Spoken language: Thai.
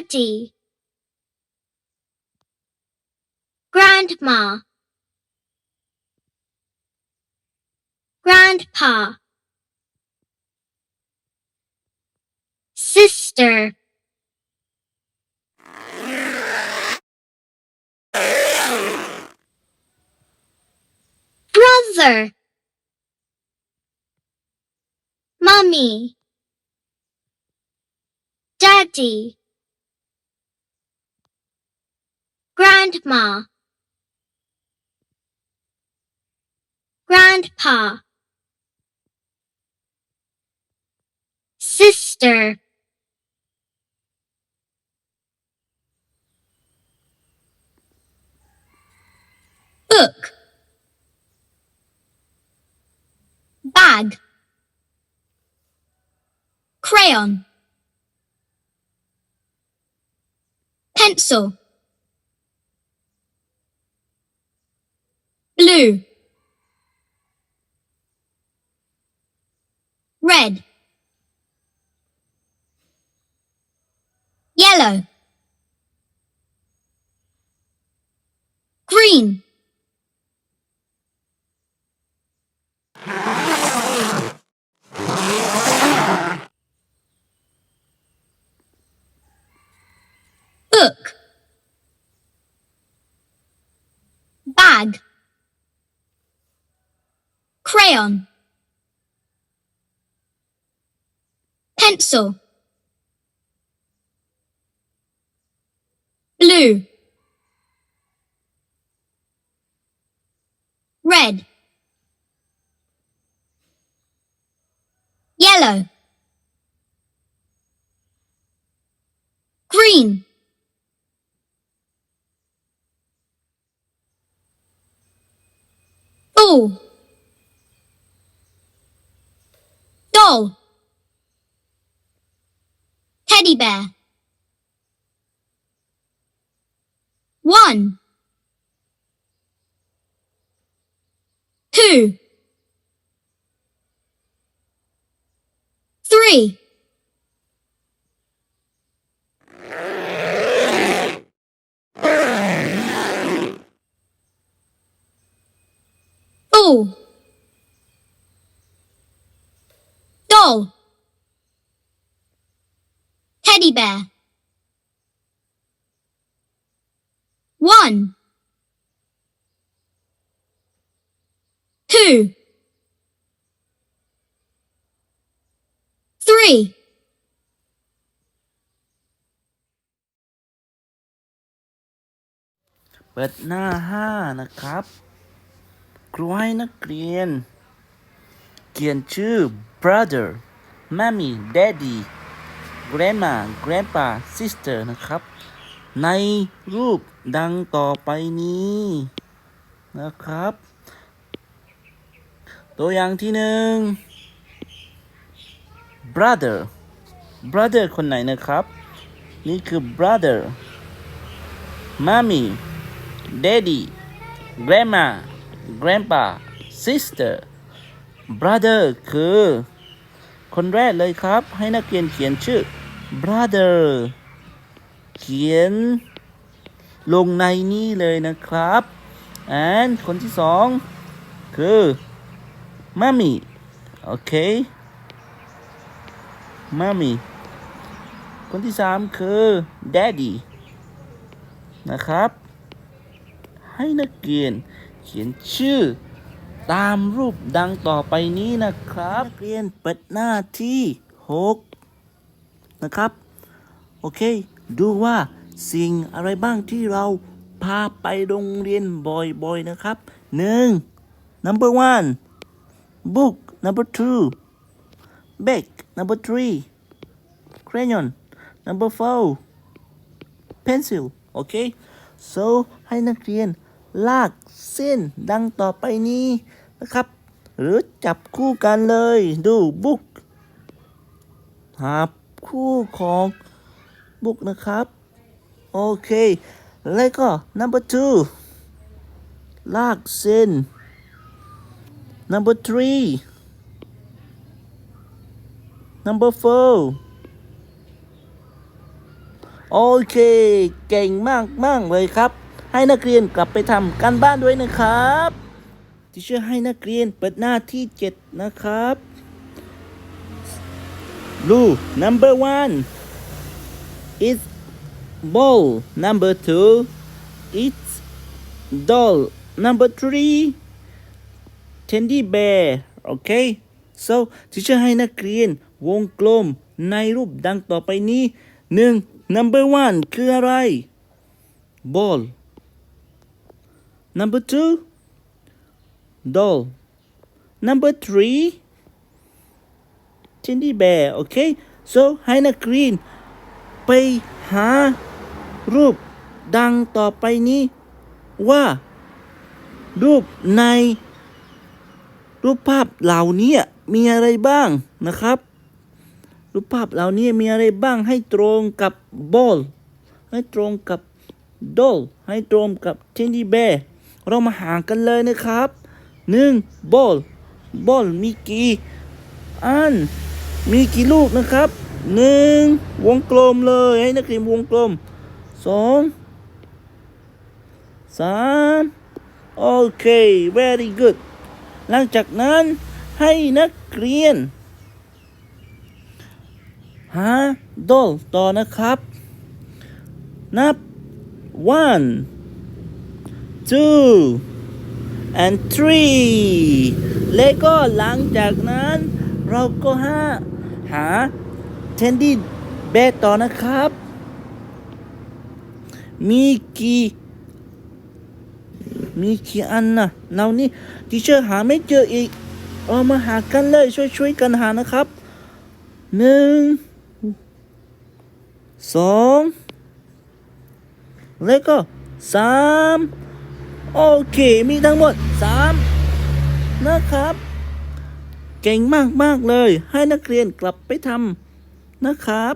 daddy. Grandma. Grandpa. Sister. Brother. Mommy, Daddy, Grandma, Grandpa, Sister, Book, Bag. Crayon. Pencil blue. Red. Yellow. Green. Book. Bag crayon. Pencil. Blue. Red. Yellow. Green. Ball. Doll. Teddy bear. One. Two. Three. Doll. Teddy bear. One. Two. Three. เปิดหน้าห้านะครับ ครูให้นักเรียน เขียนชื่อ brother mommy daddy grandma grandpa sister นะครับ ในรูปดังต่อไปนี้ นะครับ ตัวอย่างที่หนึ่ง brother brother คนไหนนะครับ นี่คือ brother mommy daddy grandma grandpa sister brother คือ คนแรกเลยครับ ให้นักเรียนเขียนชื่อ brother เขียน ลงในนี้เลยนะครับ and คนที่สองคือ mommy โอเค mommy คนที่สามคือ daddy นะครับ ให้นักเรียนเขียนชื่อ ตามรูปดังต่อไปนี้นะครับ นักเรียนเปิดหน้าที่6นะครับ โอเค ดูว่าสิ่งอะไรบ้างที่เราพาไปโรงเรียนบ่อยๆนะครับ 1. number one book number two bag number three crayon number four pencil โอเค so ให้นักเรียน ลากเส้นดังต่อไปนี้นะครับ หรือจับคู่กันเลยดู book หาคู่ของ book นะครับ โอเค แล้วก็ number two ลากเส้น number three number four โอเค เก่งมากมากเลยครับ ให้นักเรียนกลับไปทำการบ้านด้วยนะครับที่เชื่อให้นักเรียนเปิดหน้าที่ 7 นะครับรู number one is ball number two it's doll number three teddy bear โอเค so ที่จะให้นักเรียนวงกลมในรูปดังต่อไปนี้หนึ่ง number one คืออะไร ball number two doll number three teddy bear โอเค so ให้นักเรียนไปหารูปดังต่อไปนี้ว่า รูปใน รูปภาพเหล่านี้มีอะไรบ้างนะครับ รูปภาพเหล่านี้มีอะไรบ้างให้ตรงกับบอลให้ตรงกับดอลให้ตรงกับเทนดี้แบร์ เรามาหากันเลยนะครับหนึ่งบอลบอลมีกี่อันมีกี่ลูกนะครับหนึ่งวงกลมเลยให้นักเรียนวงกลมสองสามโอเค very good หลังจากนั้นให้นักเรียน หาดอลต่อนะครับ นับ one two and three และก็หลังจากนั้น เราก็หาหาเทนดี้เบสต่อนะครับ มีกี่มีกี่อันนะเรานี่ทีเชอร์หาไม่เจออีก เอามาหากันเลย ช่วยช่วยกันหานะครับหนึ่งสองแล้วก็สาม โอเค มีทั้งหมดสามนะครับ เก่งมากมาก ๆ เลย ให้นักเรียนกลับไปทำนะครับ